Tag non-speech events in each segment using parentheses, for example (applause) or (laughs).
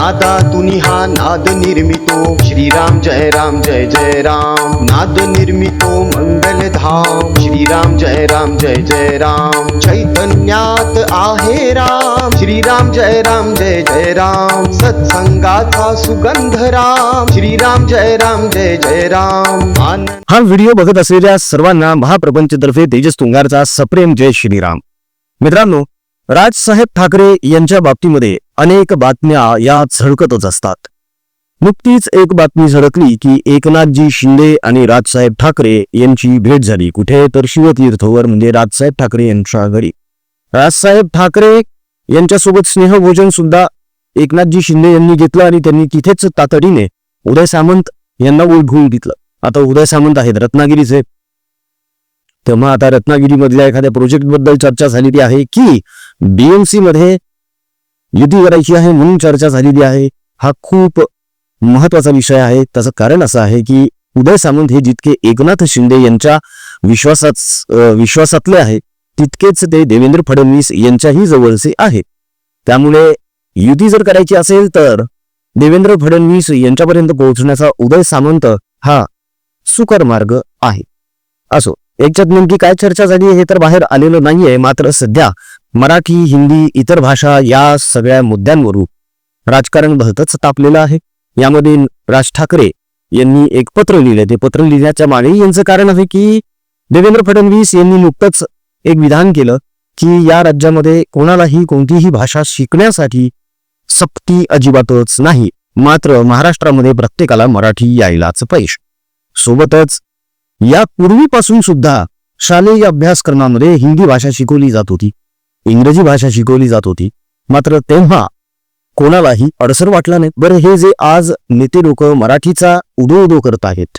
नादा तुनी हा नाद निर्मितो। श्रीराम जय राम जय जय राम। नाद निर्मितो मंगल धाम। श्रीराम जय राम जय जय राम। चैतन्यात आहे राम। श्रीराम जय राम जय जय राम। सत्संगाचा सुगंध राम। श्रीराम जय राम जय जय राम। हा व्हिडिओ बघत असलेल्या सर्वांना महाप्रपंचतर्फे तेजस तुंगारचा सप्रेम जय श्रीराम. मित्रांनो राजसाहेब ठाकरे यांच्या बाबतीमध्ये अनेक बातम्या या झळकतच असतात. नुकतीच एक बातमी झळकली की एकनाथजी शिंदे आणि राजसाहेब ठाकरे यांची भेट झाली. कुठे? तर शिवतीर्थवर म्हणजे राजसाहेब ठाकरे यांच्या घरी. राजसाहेब ठाकरे यांच्यासोबत स्नेहभोजन सुद्धा एकनाथजी शिंदे यांनी घेतलं आणि त्यांनी तिथेच तातडीने उदय सामंत यांना ओळखून घेतलं. आता उदय सामंत आहेत रत्नागिरीचे. तेव्हा आता रत्नागिरीमधल्या एखाद्या प्रोजेक्टबद्दल चर्चा झालेली आहे की बीएमसी मध्ये युती करायची आहे म्हणून चर्चा झालेली आहे. हा खूप महत्त्वाचा विषय आहे. त्याचं कारण असं आहे की उदय सामंत हे जितके एकनाथ शिंदे यांच्या विश्वासात विश्वासातले आहे तितकेच ते देवेंद्र फडणवीस यांच्याही जवळचे आहे. त्यामुळे युती जर करायची असेल तर देवेंद्र फडणवीस यांच्यापर्यंत पोहोचण्याचा उदय सामंत हा सुकर मार्ग आहे. असो याच्यात नेमकी काय चर्चा झाली हे तर बाहेर आलेलं नाहीये. मात्र सध्या मराठी हिंदी इतर भाषा या सगळ्या मुद्द्यांवरून राजकारण बहतच तापलेलं आहे. यामध्ये राज ठाकरे यांनी एक पत्र लिहिलं ते पत्र लिहिण्याच्या मागे यांचं कारण आहे की देवेंद्र फडणवीस यांनी नुकतंच एक विधान केलं की या राज्यामध्ये कोणालाही कोणतीही भाषा शिकण्यासाठी सक्ती अजिबातच नाही. मात्र महाराष्ट्रामध्ये प्रत्येकाला मराठी यायलाच पाहिजे. सोबतच या पूर्वीपासून सुद्धा शालेय अभ्यासक्रमामध्ये हिंदी भाषा शिकवली जात होती. इंग्रजी भाषा शिकवली जात होती. मात्र तेव्हा कोणालाही अडसर वाटला नाही. बरं हे जे आज नेते लोक मराठीचा उदो उदो करत आहेत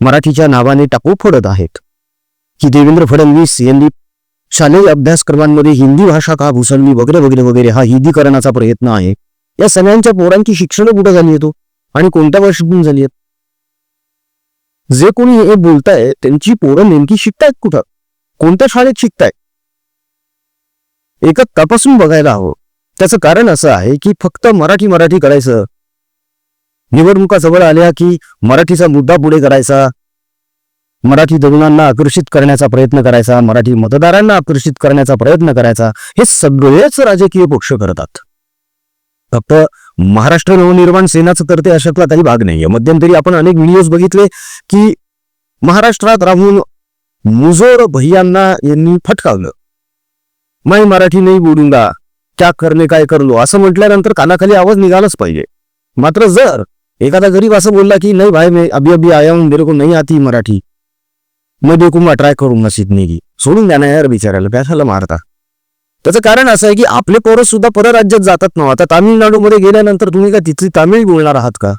मराठीच्या नावाने टाकू फोडत आहेत की देवेंद्र फडणवीस यांनी शालेय अभ्यासक्रमांमध्ये हिंदी भाषा का भुसळली वगैरे वगैरे वगैरे हा हिंदीकरणाचा प्रयत्न आहे. या सगळ्यांच्या पोरांची शिक्षण कुठं झाली येतो हो? आणि कोणत्या वर्षातून झाली आहेत? जे कोणी हे बोलताय त्यांची पोरं नेमकी शिकतायत कुठं? कोणत्या शाळेत शिकताय एकच तपासून बघायला हवं. त्याचं कारण असं आहे की फक्त मराठी मराठी करायचं. निवडणुका जवळ आल्या की मराठीचा मुद्दा पुढे करायचा. मराठी तरुणांना आकर्षित करण्याचा प्रयत्न करायचा मराठी मतदारांना आकर्षित करण्याचा प्रयत्न करायचा हे सगळेच राजकीय पक्ष करतात. फक्त महाराष्ट्र नवनिर्माण सेनाचं करते अशातला काही भाग नाहीये. मध्यंतरी आपण अनेक व्हिडिओज बघितले की महाराष्ट्रात राहून मुजोर भैयांना यांनी फटकावलं मैं मराठी नाही बोलूंगा. क्या करणे काय करलो? असं म्हटल्यानंतर कानाखाली आवाज निघालाच पाहिजे. मात्र जर एखादा गरीब असं बोलला की नाही भाई मी अभी अभी आया हूं मेरे को नाही आती मराठी. मैं देखूंगा ट्राय करूंगा सीखने की सोडून द्या ना यार बिचारायला कशाला मारता. त्याचं कारण असं आहे की आपले पोरं सुद्धा परराज्यात जातात ना हो. आता तामिळनाडूमध्ये गेल्यानंतर तुम्ही का तिथली तामिळ बोलणार आहात का?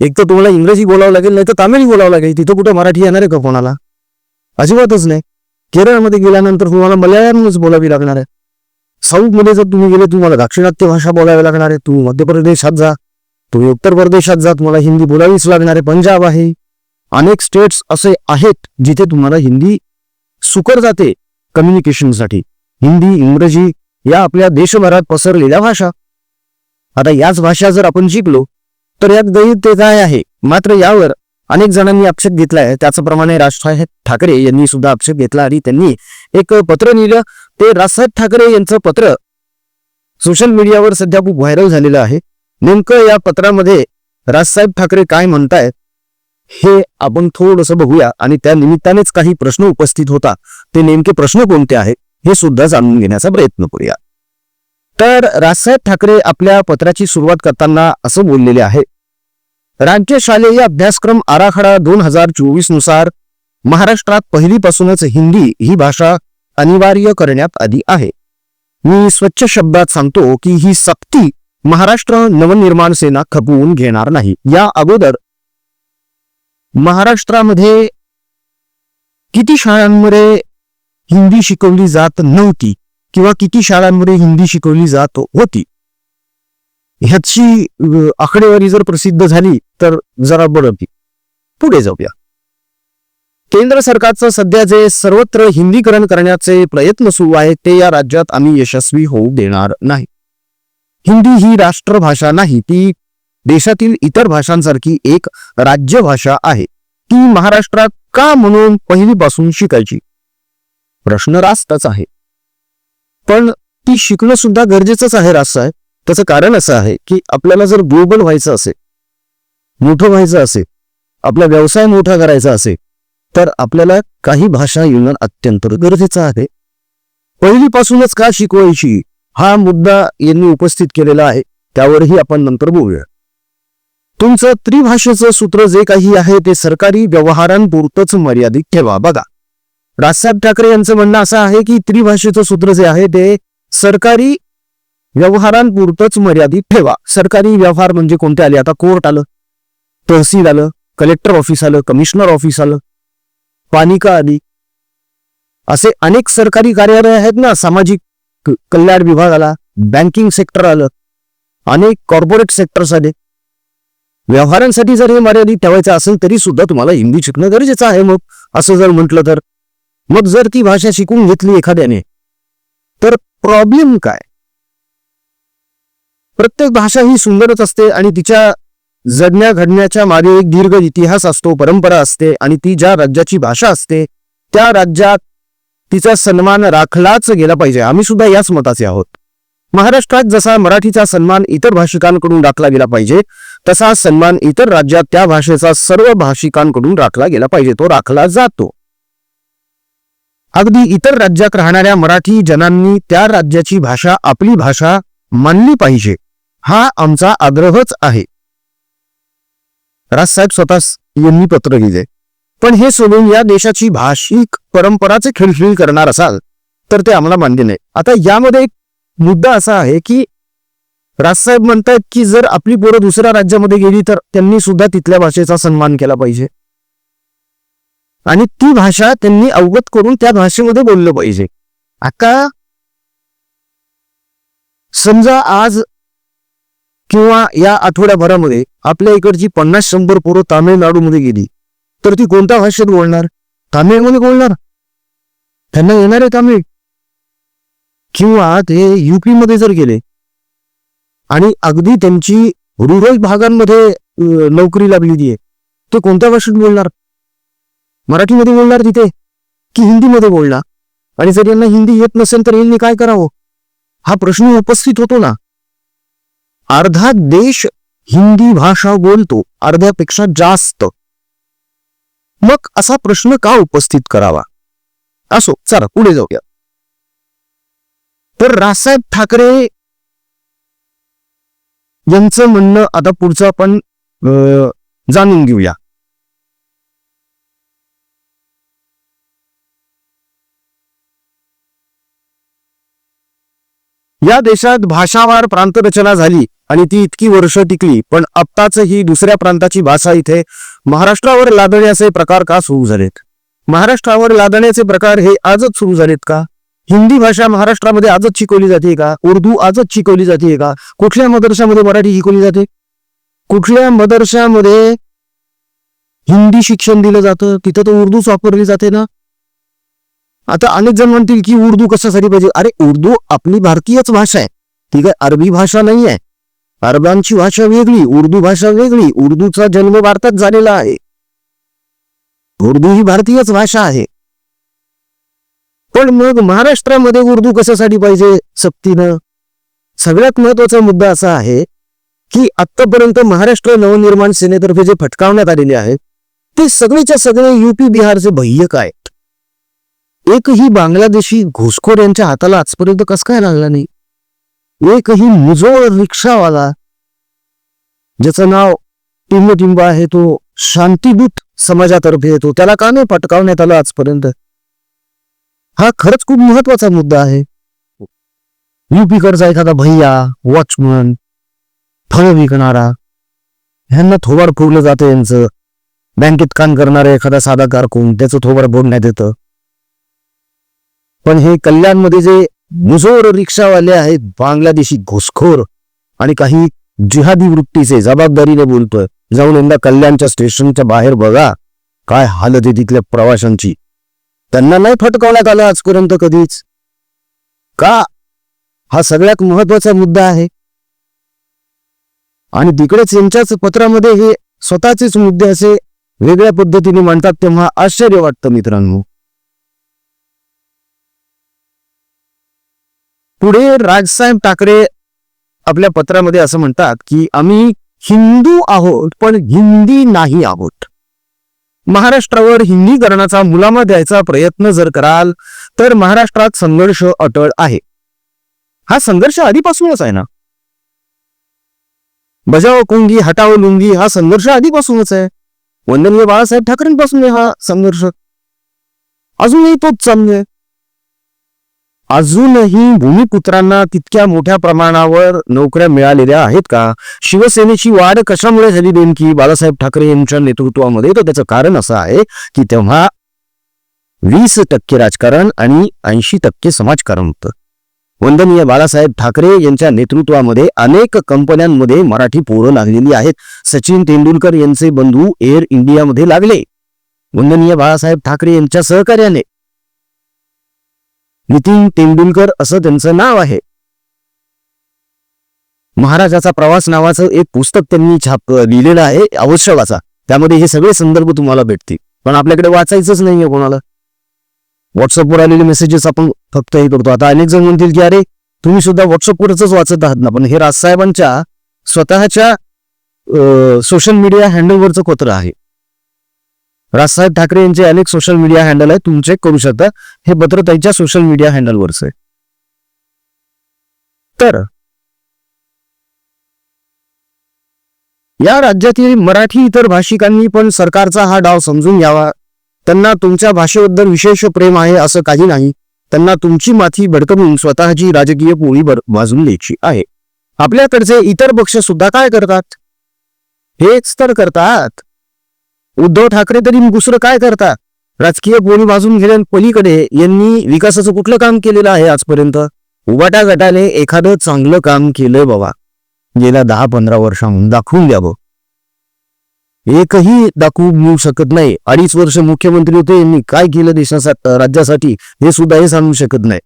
एक तर तुम्हाला इंग्रजी बोलावं लागेल नाही तर तामिळ बोलावं लागेल. तिथं कुठं मराठी येणार आहे का कोणाला? अजिबातच नाही. केरळमध्ये गेल्यानंतर तुम्हाला मल्याळमच बोलावी लागणार आहे. साऊथमध्ये जर तुम्ही गेले तुम्हाला दाक्षिणात्य भाषा बोलावी लागणार आहे. तू मध्य प्रदेशात जा तुम्ही उत्तर प्रदेशात जा तुम्हाला हिंदी बोलावीच लागणार आहे. पंजाब आहे. अनेक स्टेट्स असे आहेत जिथे तुम्हाला हिंदी सुकर जाते कम्युनिकेशनसाठी हिंदी इंग्रजी या आपल्या देशभरात पसरलेल्या भाषा. आता याच भाषा जर आपण शिकलो तर यात गैर ते काय आहे? मात्र यावर अनेक जणांनी आक्षेप घेतलाय त्याचप्रमाणे राजसाहेब ठाकरे यांनी सुद्धा आक्षेप घेतला आणि त्यांनी एक पत्र लिहिलं. ते राजसाहेब ठाकरे यांचं पत्र सोशल मीडियावर सध्या खूप व्हायरल झालेलं आहे. नेमकं या पत्रामध्ये राजसाहेब ठाकरे काय म्हणतायत हे आपण थोडंसं बघूया. आणि त्या निमित्तानेच काही प्रश्न उपस्थित होता. ते नेमके प्रश्न कोणते आहेत हे सुद्धा जाणून घेण्याचा प्रयत्न करूया. तर राजसाहेब ठाकरे आपल्या पत्राची सुरुवात करताना असं बोललेले आहे. राज्य शालेय अभ्यासक्रम आराखडा दोन हजार चोवीसनुसार महाराष्ट्रात पहिलीपासूनच हिंदी ही भाषा अनिवार्य करण्यात आली आहे. मी स्वच्छ शब्दात सांगतो की ही सक्ती महाराष्ट्र नवनिर्माण सेना खपवून घेणार नाही. या अगोदर महाराष्ट्रामध्ये किती शाळांमध्ये हिंदी शिकवली जात नव्हती किंवा किती शाळांमध्ये हिंदी शिकवली जात होती? ह्याची आकडेवारी जर प्रसिद्ध झाली तर जरा बरं की पुढे जाऊया. केंद्र सरकारचं सध्या जे सर्वत्र हिंदीकरण करण्याचे प्रयत्न सुरू आहेत ते या राज्यात आम्ही यशस्वी होऊ देणार नाही. हिंदी ही राष्ट्रभाषा नाही ती देशातील इतर भाषांसारखी एक राज्यभाषा आहे. ती महाराष्ट्रात का म्हणून पहिलीपासून शिकायची? प्रश्न रास्तच आहे. पण ती शिकणं सुद्धा गरजेचंच आहे रास्त आहे त्याचं कारण असं आहे की आपल्याला जर ग्लोबल व्हायचं असेल मोठं व्हायचं असेल आपला व्यवसाय मोठा करायचा असेल तर आपल्याला काही भाषा येणं अत्यंत गरजेचं आहे. पहिलीपासूनच का शिकवायची हा मुद्दा यांनी उपस्थित केलेला आहे त्यावरही आपण नंतर बोलूया. तुमचं त्रिभाषेचं सूत्र जे काही आहे ते सरकारी व्यवहारांपुरतच मर्यादित ठेवा. बघा राजसाहेब ठाकरे यांचं म्हणणं असं आहे की त्रिभाषेचं सूत्र जे आहे ते सरकारी व्यवहारांपुरतच मर्यादित ठेवा. सरकारी व्यवहार म्हणजे कोणते आले? आता कोर्ट आलं. तहसील आलं कलेक्टर ऑफिस आलं कमिशनर ऑफिस आलं पालिका आली. असे अनेक सरकारी कार्यालय आहेत ना सामाजिक कल्याण विभाग आला बँकिंग सेक्टर आलं अनेक कॉर्पोरेट सेक्टर्स आले. व्यवहारांसाठी जर हे मर्यादित ठेवायचं असेल तरी सुद्धा तुम्हाला हिंदी शिकणं गरजेचं आहे मग. असं जर म्हटलं तर मग जर ती भाषा शिकून घेतली एखाद्याने तर प्रॉब्लेम काय? प्रत्येक भाषा ही सुंदरच असते आणि तिच्या जडण्या घडण्याच्या मागे एक दीर्घ इतिहास असतो परंपरा असते आणि ती ज्या राज्याची भाषा असते त्या राज्यात तिचा सन्मान राखलाच गेला पाहिजे. आम्ही सुद्धा याच मताचे आहोत. महाराष्ट्रात जसा मराठीचा सन्मान इतर भाषिकांकडून राखला गेला पाहिजे तसा सन्मान इतर राज्यात त्या भाषेचा सर्व भाषिकांकडून राखला गेला पाहिजे. तो राखला जातो. अगदी इतर राज्यात राहणाऱ्या मराठी जनांनी त्या राज्याची भाषा आपली भाषा मानली पाहिजे. हा आमचा आग्रहच आहे. राजसाहेब स्वतः यांनी पत्र लिहिले. पण हे सोडून या देशाची भाषिक परंपराचे खिळखिळ करणार असाल तर ते आम्हाला मान्य नाही. आता यामध्ये एक मुद्दा असा आहे की राजसाहेब म्हणतायत की जर आपली पोरं दुसऱ्या राज्यामध्ये गेली तर त्यांनी सुद्धा तिथल्या भाषेचा सन्मान केला पाहिजे. आणि ती भाषा त्यांनी अवगत करून त्या भाषेमध्ये बोललं पाहिजे. आता समजा आज किंवा या आठवड्याभरामध्ये आपल्या इकडची पन्नास शंभर पोरं तामिळनाडूमध्ये गेली. तर ती कोणत्या भाषेत बोलणार? तामिळमध्ये बोलणार? त्यांना येणार आहे तामिळ. किंवा ते युपी मध्ये जर गेले आणि अगदी त्यांची रुरल भागांमध्ये नोकरी लागलेली आहे ते कोणत्या भाषेत बोलणार? मराठीमध्ये बोलणार तिथे की हिंदीमध्ये बोलणार? आणि जर यांना हिंदी येत नसेल तर यांनी काय करावं? हा प्रश्न उपस्थित होतो ना. अर्धा देश हिंदी भाषा बोलतो अर्ध्यापेक्षा जास्त. मग असा प्रश्न का उपस्थित करावा? असो चला पुढे जाऊया. तर राजसाहेब ठाकरे यांचं म्हणणं आता पुढचं आपण अं, जाणून घेऊया. या देशात भाषावार प्रांतरचना झाली. आणि ती इतकी वर्ष टिकली. पण आत्ताच ही दुसऱ्या प्रांताची भाषा इथे महाराष्ट्रावर लादण्याचे प्रकार का सुरू झालेत? महाराष्ट्रावर लादण्याचे प्रकार हे आजच सुरू झालेत का? हिंदी भाषा महाराष्ट्रामध्ये आजच शिकवली जाते का? उर्दू आजच शिकवली जाते का? कुठल्या मदरशामध्ये मराठी शिकवली जाते? कुठल्या मदरशामध्ये हिंदी शिक्षण दिलं जातं? तिथं तर उर्दूच वापरली जाते ना? आता अनेक जण म्हणतील की उर्दू कशासाठी पाहिजे? अरे उर्दू आपली भारतीयच भाषा आहे. ती काय अरबी भाषा नाही आहे अरबांची भाषा वेगळी उर्दू भाषा वेगळी उर्दूचा जन्म भारतात झालेला आहे. उर्दू ही भारतीयच भाषा आहे. पण मग महाराष्ट्रामध्ये उर्दू कशासाठी पाहिजे? सक्तीनं? सगळ्यात महत्त्वाचा मुद्दा असा आहे की आतापर्यंत महाराष्ट्र नवनिर्माण सेनेतर्फे जे फटकावण्यात आलेले आहेत ते सगळेच्या सगळे युपी बिहारचे भय्यक आहेत. एकही बांगलादेशी घुसखोर यांच्या हाताला आजपर्यंत कस काय लागला नाही? एकही मुजोळ रिक्षावाला ज्याचं नाव टिंब टिंब आहे तो शांतीदूत समाजातर्फे येतो. त्याला का नाही पटकावण्यात आलं आजपर्यंत? हा खरंच खूप महत्त्वाचा मुद्दा आहे. युपीकडचा एखादा भैया वॉचमन फळ विकणारा ह्यांना थोबार फुगलं जातं यांचं. बँकेत काम करणारा एखादा साधा कारकून त्याचं थोबार बोलण्यात येतं. पण हे कल्याणमध्ये जे मुजोर रिक्षावाले आहेत बांगलादेशी घुसखोर आणि काही जिहादी वृत्तीचे जबाबदारीने बोलतोय. जाऊन यंदा कल्याणच्या स्टेशनच्या बाहेर बघा काय हालत आहे तिथल्या प्रवाशांची. त्यांना नाही फटकावण्यात आलं आजपर्यंत कधीच. का? हा सगळ्यात महत्त्वाचा मुद्दा आहे. आणि तिकडेच यांच्याच पत्रामध्ये हे स्वतःचेच मुद्दे असे वेगळ्या पद्धतीने मांडतात तेव्हा आश्चर्य वाटतं मित्रांनो. पुढे राजसाहेब ठाकरे आपल्या पत्रामध्ये असं म्हणतात की आम्ही हिंदू आहोत पण हिंदी नाही आहोत. महाराष्ट्रावर हिंदीकरणाचा मुलामा द्यायचा प्रयत्न जर कराल तर महाराष्ट्रात संघर्ष अटळ आहे. हा संघर्ष आधीपासूनच आहे ना? बजाव कुंगी हटाव लुंगी हा संघर्ष आधीपासूनच आहे. वंदनीय बाळासाहेब ठाकरेंपासून आहे हा संघर्ष. अजूनही तोच चालू अजूनही भूमिपुत्रांना तितक्या मोठ्या प्रमाणावर नोकऱ्या मिळालेल्या आहेत का? शिवसेनेची वाढ कशामुळे झाली नेमकी? बाळासाहेब ठाकरे यांच्या नेतृत्वामध्ये तर त्याचं कारण असं आहे की तेव्हा वीस टक्के राजकारण आणि ऐंशी टक्के समाजकारण होतं. वंदनीय बाळासाहेब ठाकरे यांच्या नेतृत्वामध्ये अनेक कंपन्यांमध्ये मराठी पोरं लागलेली आहेत. सचिन तेंडुलकर यांचे बंधू एअर इंडियामध्ये लागले. वंदनीय बाळासाहेब ठाकरे यांच्या सहकार्याने नितीन तेंडुलकर असं त्यांचं नाव आहे. महाराजाचा प्रवास नावाचं एक पुस्तक त्यांनी छाप लिहिलेलं आहे अवश्य वाचा त्यामध्ये हे सगळे संदर्भ तुम्हाला भेटतील. पण आपल्याकडे वाचायचंच नाहीये कोणाला. व्हॉट्सअपवर आलेले मेसेजेस आपण फक्त हे करतो. आता अनेक जण म्हणतील की अरे तुम्ही सुद्धा व्हॉट्सअपवरच वाचत आहात ना? पण हे राजसाहेबांच्या स्वतःच्या सोशल मीडिया हँडलवरचं पत्र आहे. राजसाहेब ठाकरे यांचे अनेक सोशल मीडिया हँडल आहे तुम्ही चेक करू शकता. हे पत्र त्यांच्या सोशल मीडिया हँडलवरच आहे. तर या राज्यातील मराठी इतर भाषिकांनी पण सरकारचा हा डाव समजून घ्यावा. त्यांना तुमच्या भाषेबद्दल विशेष प्रेम आहे असं काही नाही. त्यांना तुमची माथी भडकवून स्वतःची राजकीय पोळी वाजून द्यायची आहे. आपल्याकडचे इतर पक्ष सुद्धा काय करतात? हेच तर करतात. उद्धव ठाकरे तरी दुसरं काय करता? राजकीय बोली बाजून गेल्या पलीकडे यांनी विकासाचं कुठलं काम केलेलं आहे आजपर्यंत? उबाटा गटाने एखादं चांगलं काम केलंय बाबा. गेल्या दहा पंधरा वर्षांहून दाखवून द्यावं एकही दाखवू मिळू शकत नाही. अडीच वर्ष मुख्यमंत्री होते यांनी काय केलं देशासाठी राज्यासाठी हे सुद्धा हे सांगू शकत नाही.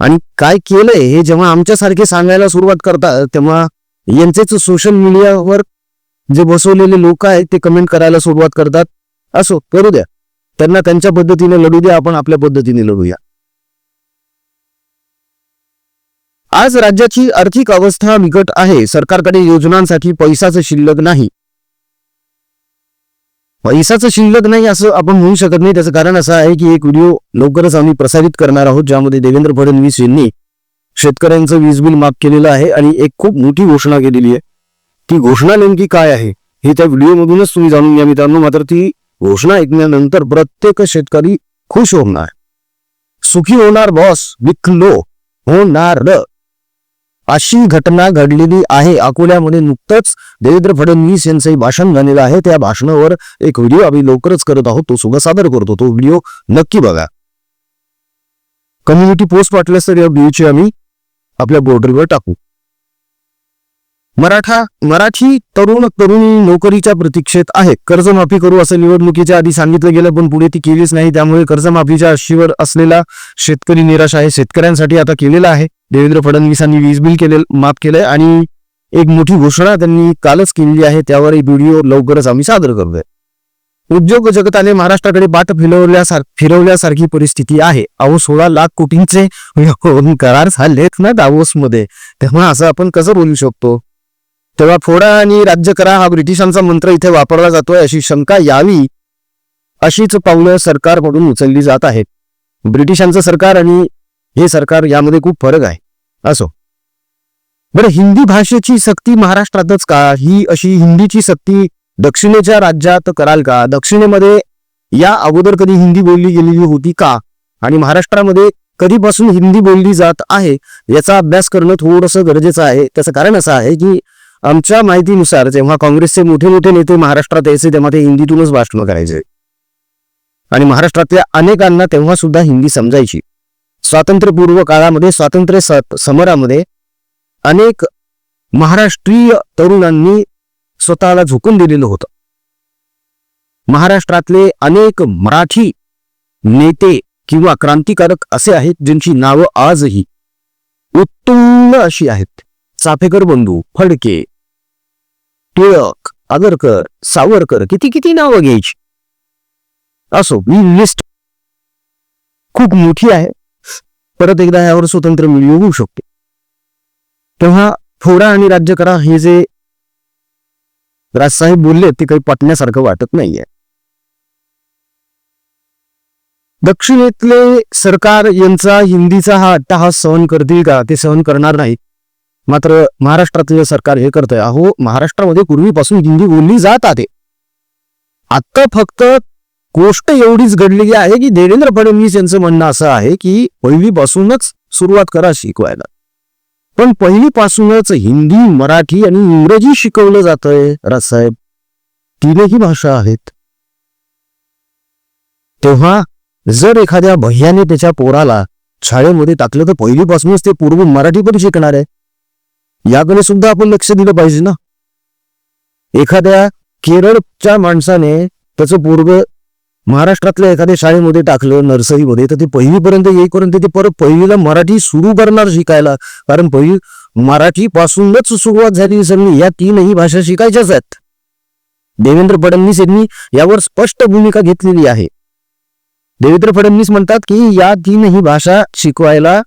आणि काय केलंय हे जेव्हा आमच्यासारखे सांगायला सुरुवात करतात तेव्हा यांचेच सोशल मीडियावर जे बसवलेले लोक आहेत ते कमेंट करायला सुरुवात करतात. असो करू द्या. त्यांना त्यांच्या पद्धतीने लढू द्या आपण आपल्या पद्धतीने लढूया. आज राज्याची आर्थिक अवस्था बिकट आहे. सरकारकडे योजनांसाठी पैसाचं शिल्लक नाही. पैसाचं शिल्लक नाही असं आपण म्हणू शकत नाही. त्याचं कारण असं आहे की एक व्हिडिओ लवकरच आम्ही प्रसारित करणार आहोत ज्यामध्ये देवेंद्र फडणवीस यांनी शेतकऱ्यांचं वीज बिल माफ केलेलं आहे आणि एक खूप मोठी घोषणा केलेली आहे. ती घोषणा नेमकी काय आहे हे त्या व्हिडिओमधूनच तुम्ही जाणून घ्या मित्रांनो. मात्र ती घोषणा ऐकल्यानंतर प्रत्येक शेतकरी खुश होणार. सुखी होणार बॉस विकलो होणार. अशी घटना घडलेली आहे. अकोल्यामध्ये नुकतंच देवेंद्र फडणवीस यांचंही भाषण झालेलं आहे. त्या भाषणावर एक व्हिडिओ आम्ही लवकरच करत आहोत. तो सुद्धा सादर करतो तो व्हिडिओ नक्की बघा. कम्युनिटी पोस्ट वाटल्यास तर या व्हिडिओची आम्ही आपल्या बोर्डरवर टाकू. मराठा मराठी तरुण तरुणी नोकरीच्या प्रतीक्षेत आहेत कर्जमाफी करू असं निवडणुकीच्या आधी सांगितलं गेलं पण पुढे ती केलीच नाही. त्यामुळे कर्जमाफीच्या अशीवर असलेला शेतकरी निराश आहे शेतकऱ्यांसाठी आता केलेला आहे. देवेंद्र फडणवीसांनी वीज बिल केले माफ केलंय आणि एक मोठी घोषणा त्यांनी कालच केलेली आहे. त्यावर एक व्हिडिओ लवकरच आम्ही सादर करतोय उद्योग जगताने महाराष्ट्राकडे बाट फिरवल्यासार फिरवल्यासारखी परिस्थिती आहे. अहो सोळा लाख कोटींचे (laughs) करार झालेत ना दावोसमध्ये. तेव्हा असं आपण कसं बोलू शकतो? तेव्हा फोडा आणि राज्य करा हा ब्रिटिशांचा मंत्र इथे वापरला जातोय अशी शंका यावी अशीच पावलं सरकारकडून उचलली जात आहेत. ब्रिटिशांचं सरकार आणि हे सरकार यामध्ये खूप फरक आहे. असो. बरं हिंदी भाषेची सक्ती महाराष्ट्रातच का? ही अशी हिंदीची सक्ती दक्षिणेच्या राज्यात कराल का? दक्षिणेमध्ये या अगोदर कधी हिंदी बोलली गेलेली होती का? आणि महाराष्ट्रामध्ये कधीपासून हिंदी बोलली जात आहे? याचा अभ्यास करणं थोडंसं गरजेचं आहे. त्याचं कारण असं आहे की आमच्या माहितीनुसार जेव्हा काँग्रेसचे मोठे मोठे नेते महाराष्ट्रात यायचे तेव्हा ते हिंदीतूनच भाषण करायचे. आणि महाराष्ट्रातल्या अनेकांना तेव्हा सुद्धा हिंदी समजायची. स्वातंत्र्यपूर्व काळामध्ये स्वातंत्र्य स- समरामध्ये अनेक महाराष्ट्रीय तरुणांनी स्वतःला झोकून दिलेलं होतं. महाराष्ट्रातले अनेक मराठी नेते किंवा क्रांतिकारक असे आहेत ज्यांची नावं आजही उत्तुंग अशी आहेत. चाफेकर बंधू फडके टिळक आगरकर सावरकर किती किती नावं घ्यायची? असो ही लिस्ट खूप मोठी आहे. परत एकदा यावर स्वतंत्र व्हिडिओ होऊ शकते. तेव्हा फोडा आणि राज्य करा हे जे राजसाहेब बोलले ते काही पटण्यासारखं वाटत नाहीये. दक्षिणेतले सरकार यांचा हिंदीचा हा अट्टाहास सहन करतील का? ते सहन करणार नाही मात्र महाराष्ट्रातले सरकार हे करतंय अहो महाराष्ट्रामध्ये पूर्वीपासून हिंदी बोलली जात आहे. आता फक्त गोष्ट एवढीच घडलेली आहे की देवेंद्र फडणवीस यांचं म्हणणं असं आहे की पहिलीपासूनच सुरुवात करा शिकवायला. पण पहिलीपासूनच हिंदी मराठी आणि इंग्रजी शिकवलं जातंय रासाहेब तीनही भाषा आहेत. तेव्हा जर एखाद्या भैयाने त्याच्या पोराला शाळेमध्ये टाकलं तर पहिलीपासूनच ते पूर्व मराठी पण शिकणार आहे. याकडे सुद्धा आपण लक्ष दिलं पाहिजे ना. एखाद्या केरळच्या माणसाने त्याचं पूर्व महाराष्ट्रातल्या एखाद्या शाळेमध्ये टाकलं नर्सरीमध्ये तर ते पहिलीपर्यंत येईपर्यंत ते परत पहिलीला मराठी सुरू करणार शिकायला. कारण पहिली मराठी पासूनच सुरुवात झाली सगळी. या तीनही भाषा शिकायच्याच आहेत. देवेंद्र फडणवीस यांनी यावर स्पष्ट भूमिका घेतलेली आहे. देवेंद्र फडणवीस म्हणतात की या तीनही भाषा शिकवायला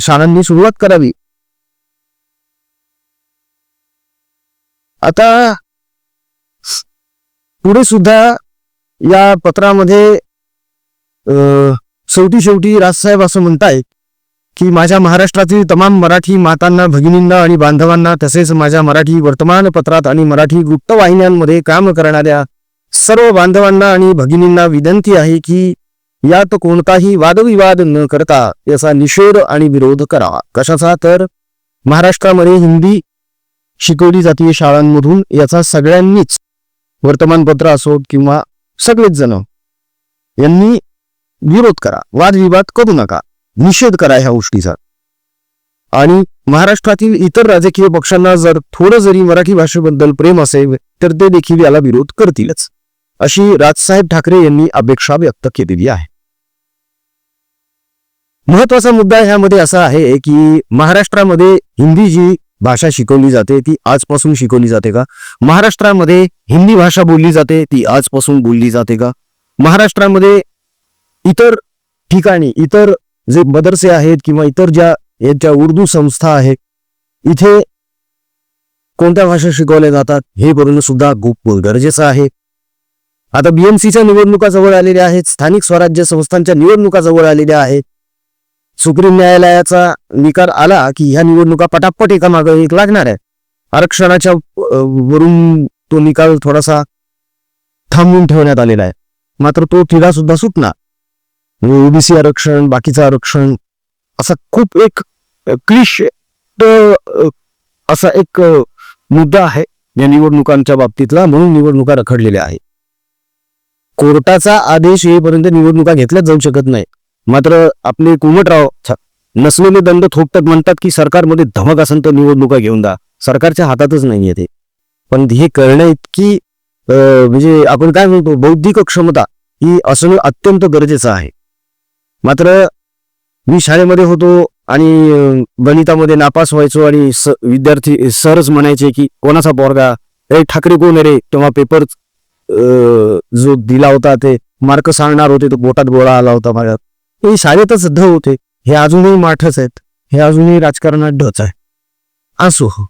शाळांनी सुरुवात करावी. आता पुढे सुद्धा या पत्रामध्ये शेवटी शेवटी राजसाहेब असं म्हणताय की माझ्या महाराष्ट्रातील तमाम मराठी मातांना भगिनींना आणि बांधवांना तसेच माझ्या मराठी वर्तमानपत्रात आणि मराठी वृत्तवाहिन्यांमध्ये काम करणाऱ्या सर्व बांधवांना आणि भगिनींना विनंती आहे की यात कोणताही वादविवाद न करता याचा निषेध आणि विरोध करावा कशाचा? तर महाराष्ट्रामध्ये हिंदी शिकवली जाते शाळांमधून याचा सगळ्यांनीच वर्तमानपत्र असोत किंवा सगळेच जण यांनी विरोध करा वादविवाद करू नका निषेध करा ह्या गोष्टीचा. आणि महाराष्ट्रातील इतर राजकीय पक्षांना जर थोडं जरी मराठी भाषेबद्दल प्रेम असेल तर ते देखील याला विरोध करतीलच अशी राजसाहेब ठाकरे यांनी अपेक्षा व्यक्त केलेली आहे. महत्त्वाचा मुद्दा ह्यामध्ये असा आहे की महाराष्ट्रामध्ये हिंदी जी भाषा शिकवली जाते ती आजपासून शिकवली जाते का? महाराष्ट्रामध्ये हिंदी भाषा बोलली जाते ती आजपासून बोलली जाते का? महाराष्ट्रामध्ये इतर ठिकाणी इतर जे मदरसे आहेत किंवा इतर ज्या यांच्या उर्दू संस्था आहेत इथे कोणत्या भाषा शिकवल्या जातात हे बोलणं सुद्धा खूप गरजेचं आहे. आता बीएमसीच्या निवडणुका जवळ आलेल्या आहेत स्थानिक स्वराज्य संस्थांच्या निवडणुका जवळ आलेल्या आहेत सुप्रीम न्यायालयाचा निकाल आला की ह्या निवडणुका पटापट एका मागे एक लागणार आहे. आरक्षणाच्या वरून तो निकाल थोडासा थांबवून ठेवण्यात आलेला आहे. मात्र तो तिढा सुद्धा सुटणार. म्हणजे ओबीसी आरक्षण बाकीचं आरक्षण असा खूप एक क्लिश असा एक मुद्दा आहे या निवडणुकांच्या बाबतीतला. म्हणून निवडणुका रखडलेल्या आहेत. कोर्टाचा आदेश येईपर्यंत निवडणुका घेतल्याच जाऊ शकत नाही मात्र आपले कुमटराव नसलेले दंड थोपतात म्हणतात की सरकारमध्ये धमक असेल तर निवडणुका घेऊन जा. सरकारच्या हातातच नाहीये ते. पण हे करण्या इतकी म्हणजे आपण काय म्हणतो बौद्धिक क्षमता ही असणं अत्यंत गरजेचं आहे. मात्र मी शाळेमध्ये होतो आणि गणितामध्ये नापास व्हायचो आणि स विद्यार्थी सरच म्हणायचे की कोणाचा पोरगा रे ठाकरे कोण रे? तेव्हा पेपर जो दिला होता ते मार्क सांगणार होते तो बोटात गोळा आला होता माझ्या हे शाळेतच ध होते. हे अजूनही माठच आहेत. हे अजूनही राजकारणात ढच आहे. असो हो.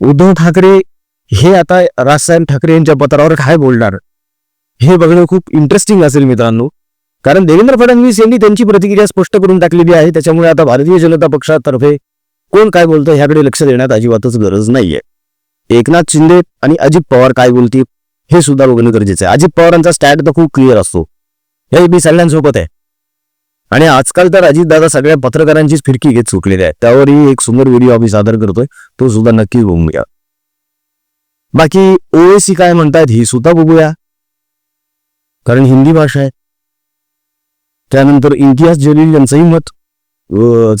उद्धव ठाकरे हे आता राजसाहेब ठाकरे यांच्या पत्रावर काय बोलणार? हे बघणं खूप इंटरेस्टिंग असेल मित्रांनो. कारण देवेंद्र फडणवीस यांनी त्यांची प्रतिक्रिया स्पष्ट करून टाकलेली आहे. त्याच्यामुळे आता भारतीय जनता पक्षातर्फे कोण काय बोलतं ह्याकडे लक्ष देण्यात अजिबातच गरज नाहीये. एकनाथ शिंदे आणि अजित पवार काय बोलतील हे सुद्धा बघणं गरजेचं आहे. अजित पवारांचा स्टॅट तर खूप क्लिअर असतो. हे बी सगळ्यांसोबत आहे. आणि आजकाल तर अजितदादा सगळ्या पत्रकारांचीच फिरकी घेत चुकलेली आहे. त्यावरही एक सुंदर व्हिडिओ आम्ही सादर करतोय. तो सुद्धा नक्की बघून घ्या. बाकी ओएसी काय म्हणतायत ही सुद्धा बघूया. कारण हिंदी भाषा आहे. त्यानंतर इम्तियाज जलील यांचंही मत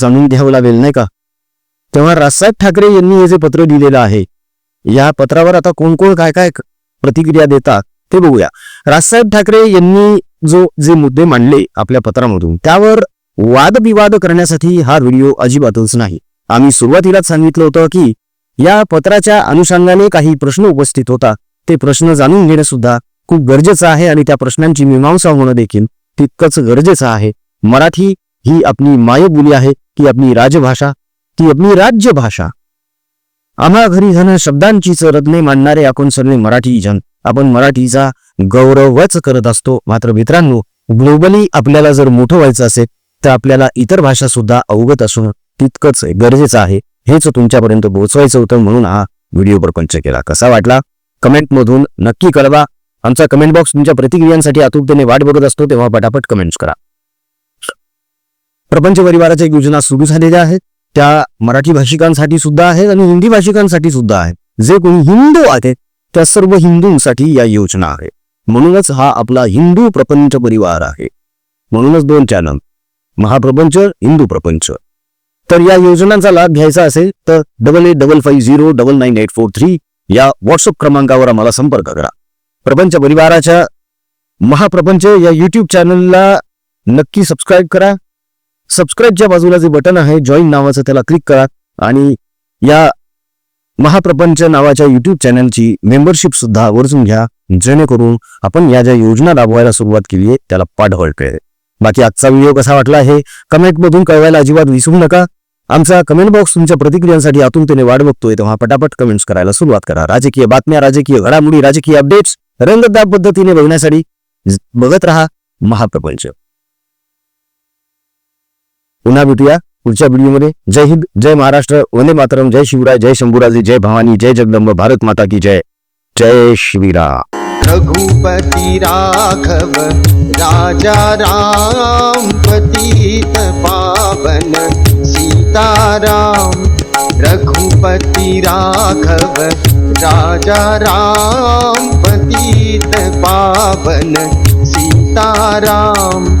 जाणून घ्यावं लागेल नाही का? तेव्हा राजसाहेब ठाकरे यांनी हे जे पत्र लिहिलेलं आहे या पत्रावर आता कोण कोण काय काय प्रतिक्रिया देतात ते बघूया. राजसाहेब ठाकरे यांनी जो जे मुद्दे मांडले आपल्या पत्रामधून त्यावर वादविवाद करण्यासाठी हा व्हिडिओ अजिबातच नाही. आम्ही सुरुवातीलाच सांगितलं होतं की या पत्राच्या अनुषंगाने काही प्रश्न उपस्थित होता. ते प्रश्न जाणून घेणं सुद्धा खूप गरजेचं आहे आणि त्या प्रश्नांची मीमांसा होणं देखील तितकंच गरजेचं आहे. मराठी ही आपली मायबोली आहे की आपली राजभाषा ती आपली राज्यभाषा. आम्हा घरी जण शब्दांचीच रत्ने मांडणारे आपण सर्व मराठी जन आपण मराठीचा गौरवच करत असतो. मात्र मित्रांनो ग्लोबली आपल्याला जर मोठं व्हायचं असेल तर आपल्याला इतर भाषा सुद्धा अवगत असणं तितकंच गरजेचं आहे. हेच तुमच्यापर्यंत पोहोचवायचं होतं म्हणून हा व्हिडिओ प्रपंच केला. कसा वाटला? कमेंट मधून नक्की कळवा. आमचा कमेंट बॉक्स तुमच्या प्रतिक्रियांसाठी आतुरतेने वाट बघत असतो तेव्हा पटापट कमेंट्स करा. प्रपंच परिवाराच्या योजना सुरू झालेल्या आहेत. त्या मराठी भाषिकांसाठी सुद्धा आहेत आणि हिंदी भाषिकांसाठी सुद्धा आहेत. जे कोणी हिंदू आहेत त्या सर्व हिंदूंसाठी या योजना आहे. म्हणूनच हा आपला हिंदू प्रपंच परिवार आहे. म्हणूनच दोन चॅनल महाप्रपंच हिंदू प्रपंच. तर या योजनांचा लाभ घ्यायचा असेल तर double eight double five zero double nine eight four three या व्हॉट्सअप क्रमांकावर आम्हाला संपर्क करा. प्रपंच परिवाराच्या महाप्रपंच या यूट्यूब चॅनलला नक्की सबस्क्राईब करा. सबस्क्राईबच्या बाजूला जे बटन आहे जॉईन नावाचं त्याला क्लिक करा. आणि या महाप्रपंच नावाच्या युट्यूब चॅनलची मेंबरशिप सुद्धा आवर्जून घ्या. जेणेकरून आपण या ज्या योजना राबवायला सुरुवात केली आहे त्याला पाठबळ कळेल. बाकी आजचा व्हिडिओ कसा वाटला आहे कमेंटमधून कळवायला अजिबात विसरू नका. आमचा कमेंट बॉक्स तुमच्या प्रतिक्रियांसाठी आतुरतेने वाट बघतोय तेव्हा पटापट कमेंट्स करायला सुरुवात करा. राजकीय बातम्या राजकीय घडामोडी राजकीय अपडेट्स रंगतदार पद्धतीने बघण्यासाठी बघत राहा महाप्रपंच. पुन्हा भेटूया. पुढच्या व्हिडिओमध्ये. जय हिंद, जय महाराष्ट्र. वंदे मातरम. जय शिवराय, जय शंभूराजे, जय भवानी, जय जगदंब, भारत माता की जय. जय श्रीराम. रघुपति राघव, राजा राम, पतित पावन, सीताराम। रघुपति राघव, राजा राम, पतित पावन, सीताराम।